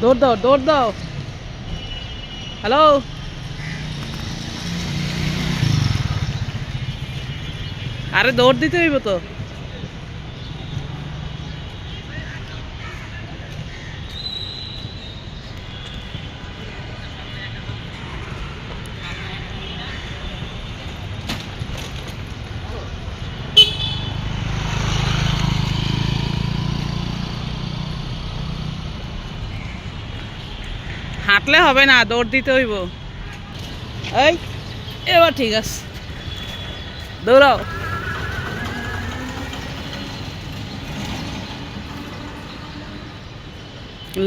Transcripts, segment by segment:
দৌড় দাও দৌড় দাও। হ্যালো আরে দৌড় দিতে হইব তো। হাঁটলে হবে না, দৌড় দিতে হইব। এই, এবার ঠিক আছে। দৌড়াও।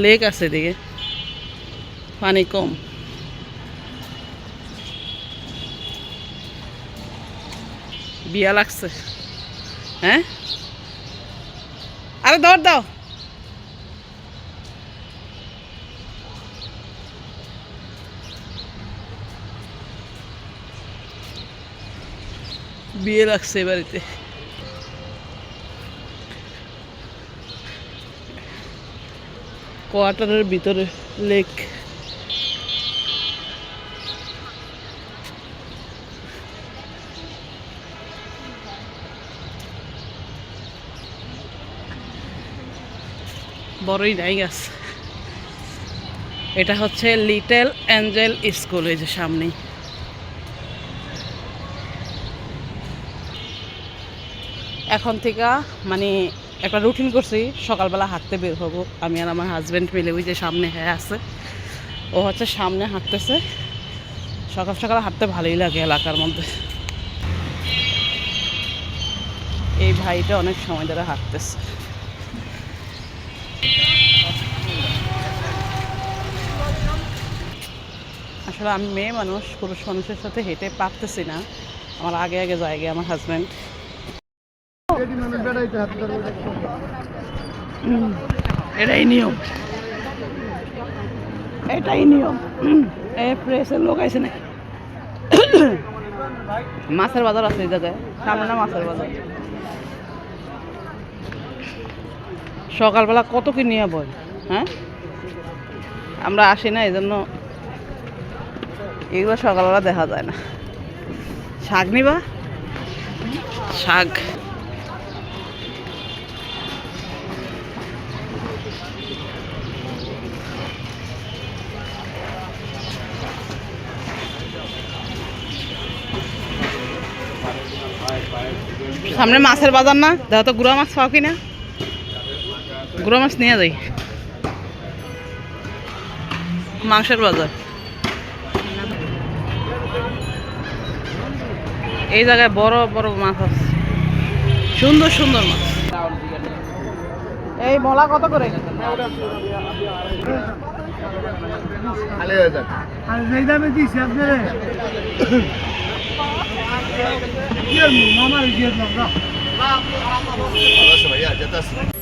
লেক আছে এদিকে। পানি কম। বিয়া লাগছে। হ্যাঁ? আরে দৌড় দাও। বিয়ে লাগছে বাড়িতে। কোয়ার্টারের ভিতরে লেক। বড়ই নাই গাছ এটা হচ্ছে লিটল অ্যাঞ্জেল স্কুল এই যে সামনেই। এখন থেকে মানে একটা রুটিন করছি, সকালবেলা হাঁটতে বের হব। আমি আর আমার হাজব্যান্ড মিলে ওই যে সামনে হ্যাঁ আছে। ও হচ্ছে সামনে হাঁটতেছে। সকাল সকাল হাঁটতে ভালোই লাগে এলাকার মধ্যে। এই ভাইটা অনেক সময় ধরে হাঁটতেছে। আসলে আমি মেয়ে মানুষ, পুরুষ মানুষের সাথে হেঁটে পারতেছি না। আমার আগে আগে জায়গায় আমার হাজব্যান্ড এটাই নিয়ম। এটাই নিয়ম। এই প্রেসের লোক আছে নাকি মাছের বাজার আছে এই জায়গায়। সামনে না মাছের বাজার। সকালবেলা কত কি নিয়ে বই হ্যাঁ? আমরা আসি না এই জন্য এগুলো সকালবেলা দেখা যায় না। শাক নিবা? শাক। সামনে মাছের বাজার না? দেখো তো গুড়া মাছ পাও কিনা? গুড়া মাছ নিয়ে যাই। মাংসের বাজার। এই জায়গায় বড় বড় মাছ আছে। সুন্দর সুন্দর মাছ। এই ভোলা কত করে? আর যেই দামে দিছি আপনারে? কি আর মামার গিয়ে দাম না ভাইয়া যেতে